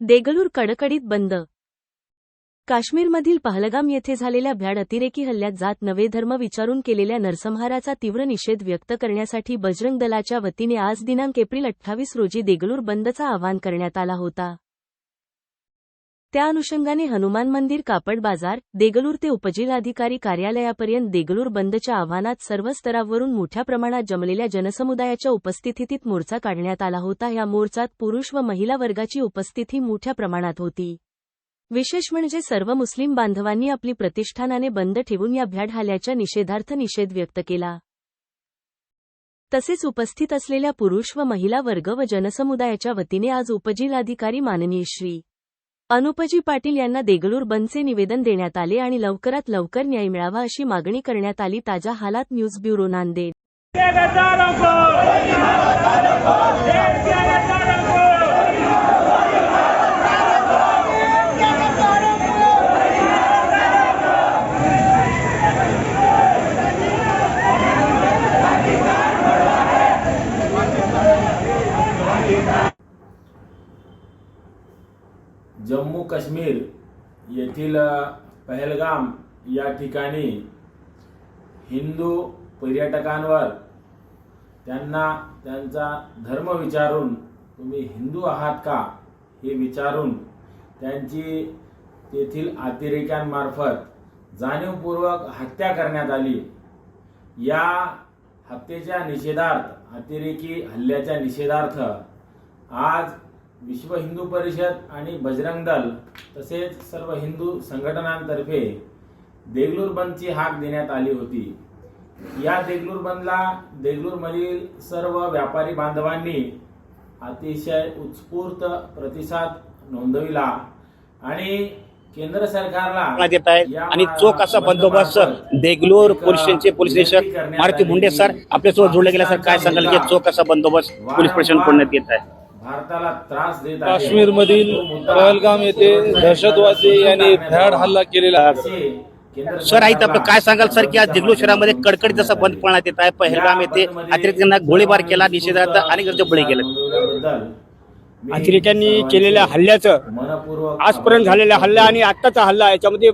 देगलूर कडकडीत बंद. काश्मीरमधील पहलगाम येथे झालेल्या भ्याड अतिरेकी हल्ल्यात जात नवे धर्म विचारून केलेल्या नरसंहाराचा तीव्र निषेध व्यक्त करण्यासाठी बजरंग दलाच्या वतीने आज दिनांक एप्रिल अठ्ठावीस रोजी देगलूर बंदचा आवाहन करण्यात आला होता. त्या अनुषंगाने हनुमान मंदिर कापड बाजार देगलूर ते उपजिल्हाधिकारी कार्यालयापर्यंत देगलूर बंदच्या आव्हानात सर्व स्तरावरून मोठ्या प्रमाणात जमलेल्या जनसमुदायाच्या उपस्थितीत मोर्चा काढण्यात आला होता. या मोर्चात पुरुष व महिला वर्गाची उपस्थिती मोठ्या प्रमाणात होती. विशेष म्हणजे सर्व मुस्लिम बांधवांनी आपली प्रतिष्ठानाने बंद ठेवून या भ्याड हल्ल्याच्या निषेधार्थ निषेध व्यक्त केला. तसेच उपस्थित असलेल्या पुरुष व महिला वर्ग व जनसमुदायाच्या वतीने आज उपजिल्हाधिकारी माननीय श्री. अनुपजी पाटील यांना देगलूर बंदचे निवेदन देण्यात आले आणि लवकरात लवकर न्याय मिळावा अशी मागणी करण्यात आली. ताजा हालात न्यूज ब्युरो नांदेड. जम्मू काश्मीर येथील पहलगाम या ठिकाणी हिंदू पर्यटकांवर त्यांना त्यांचा धर्म विचारून तुम्ही हिंदू आहात का हे विचारून त्यांची तेथील अतिरेक्यांमार्फत जाणीवपूर्वक हत्या करण्यात आली. या हत्येच्या निषेधार्थ अतिरेकी हल्ल्याच्या निषेधार्थ आज विश्व हिंदू परिषद आणि बजरंग दल तसेच सर्व हिंदू संघटनांतर्फे देगलूर बंदची हाक देण्यात आली होती. या देगलूर बंदला देगलूरमधील सर्व व्यापारी बांधवांनी अतिशय उत्स्फूर्त प्रतिसाद नोंदविला आणि केंद्र सरकारला येत आहे आणि चोख असा बंदोबस्त देगलूर पोलीस स्टेशनचे पोलीस निरीक्षक मारुती मुंडे सर आपल्यासोबत जोडले गेले सर काय सांगाल की चोख असा बंदोबस्त पोलीस प्रशासन करण्यात येत आहे? भारताला त्रास देत आहे. काश्मीरमधील तो मुद्दा पहलगाम येथे दहशतवादी यांनी भ्याड हल्ला केलेला आहे सर आई आपलं काय सांगाल सर की आज देगलूर शहरामध्ये कडकडीत असा बंद पाळण्यात येत आहे पहलगाम येथे अतिरेक्यांना गोळीबार केला निषेधार्थ अनेक जण बळी गेले अतिरेक्यांनी केलेल्या हल्ल्याचं आजपर्यंत झालेला हल्ला आणि आत्ताचा हल्ला याच्यामध्ये